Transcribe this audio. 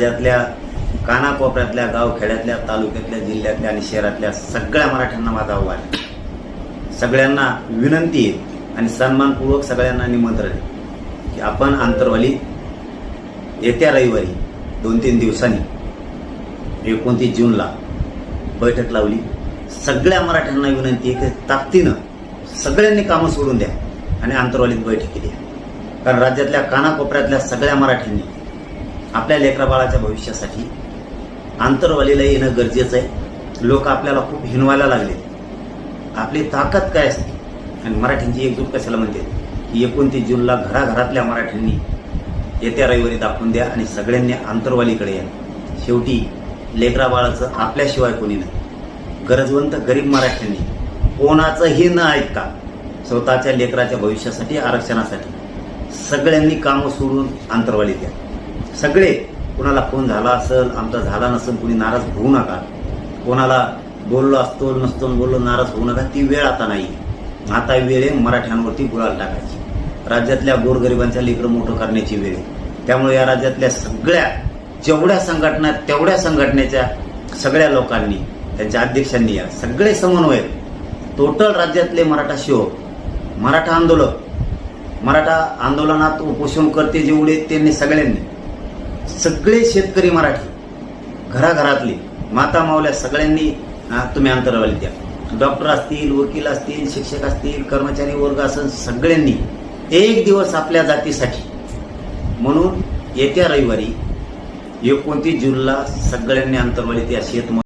राज्यातल्या कानाकोपऱ्यातल्या गावखेड्यातल्या तालुक्यातल्या जिल्ह्यातल्या आणि शहरातल्या सगळ्या मराठ्यांना माझा आव्हान आहे. सगळ्यांना विनंती आहे आणि सन्मानपूर्वक सगळ्यांना निमंत्रण आहे की आपण आंतरवाली येत्या रविवारी दोन तीन दिवसांनी एकोणतीस जूनला बैठक लावली. सगळ्या मराठ्यांना विनंती आहे की ताकदीनं सगळ्यांनी कामं सोडून द्या आणि आंतरवालीत बैठकी द्या. कारण राज्यातल्या कानाकोपऱ्यातल्या सगळ्या मराठ्यांनी आपल्या लेकराबाळाच्या भविष्यासाठी आंतरवालीला येणं गरजेचं आहे. लोक आपल्याला खूप हिनवायला लागले. आपली ताकद काय असते? आणि मराठींची एकजूट कशाला म्हणते? की एकोणतीस जूनला घराघरातल्या मराठ्यांनी येत्या रविवारी दाखवून द्या आणि सगळ्यांनी आंतरवालीकडे या. शेवटी लेकराबाळाचं आपल्याशिवाय कोणी नाही. गरजवंत गरीब मराठ्यांनी कोणाचंही न ऐकता स्वतःच्या लेकराच्या भविष्यासाठी आरक्षणासाठी सगळ्यांनी कामं सोडून आंतरवाली द्या सगळे कोणाला फोन झाला असेल आमचा झाला नसेल कुणी नाराज होऊ नका. कोणाला बोललो असतो नसतो बोललो नाराज होऊ नका ती वेळ आता नाही. आता वेळ आहे मराठ्यांवरती गुळाल टाकायची. राज्यातल्या गोरगरिबांच्या लेकरं मोठं करण्याची वेळ आहे. त्यामुळे या राज्यातल्या सगळ्या जेवढ्या संघटना आहेत, तेवढ्या संघटनेच्या सगळ्या लोकांनी त्यांच्या अध्यक्षांनी या सगळे समन्वय टोटल राज्यातले मराठा शिव मराठा आंदोलक मराठा आंदोलनात उपोषण करते जेवढे त्यांनी सगळ्यांनी. सगळे शेतकरी मराठी घराघरातले माता मावल्या सगळ्यांनी तुम्ही अंतरावली द्या. डॉक्टर असतील वकील असतील शिक्षक असतील कर्मचारी वर्ग असेल सगळ्यांनी एक दिवस आपल्या जातीसाठी. म्हणून येत्या रविवारी एकोणतीस जूनला सगळ्यांनी अंतरवाली त्या शेतमध्ये